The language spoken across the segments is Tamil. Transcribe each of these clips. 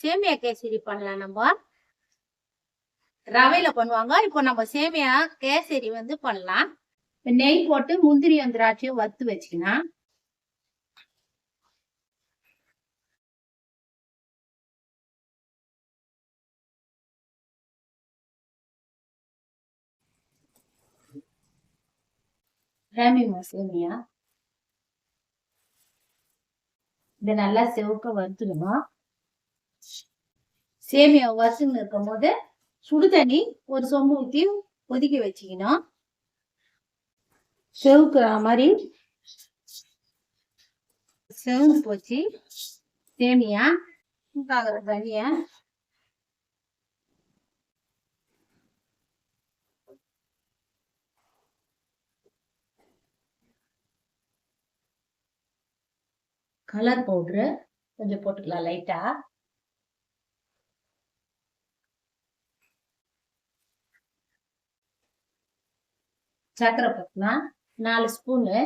சேமியா கேசரி பண்ணலாம் நம்ம. ரவையில பண்ணுவாங்க. இப்போ நம்ம சேமியா கேசரி வந்து பண்ணலாம். நெய் போட்டு முந்திரி திராட்சையும் வறுத்து வச்சுக்கலாம். ரேமிமா சேமியா. இதை நல்லா செவக்க வறுத்துக்கணும் சேமியா வசுன்னு இருக்கும் போது சுடு தண்ணி ஒரு சொம்பு ஊற்றி கொதிக்க வச்சுக்கணும். செவுக்குற மாதிரி செவந்து போச்சு. சேமியா ஆகிற தண்ணிய. கலர் பவுட்ரு கொஞ்சம் போட்டுக்கலாம் லைட்டா சர்க்கரை போட்டுக்கலாம் நாலு ஸ்பூனு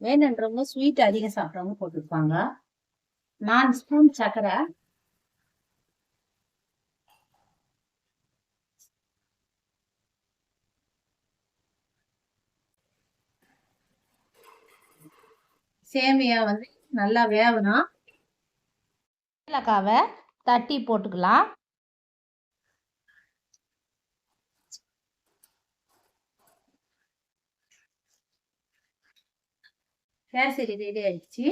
வேணுன்றவங்க ஸ்வீட் அதிகம் சாப்பிட்றவங்க போட்டிருப்பாங்க நாலு ஸ்பூன் சர்க்கரை சேமியா வந்து நல்லா வேகணும் ஏலக்காவை தட்டி போட்டுக்கலாம். ശരാശരി രീതിയിൽ അരിച്ച്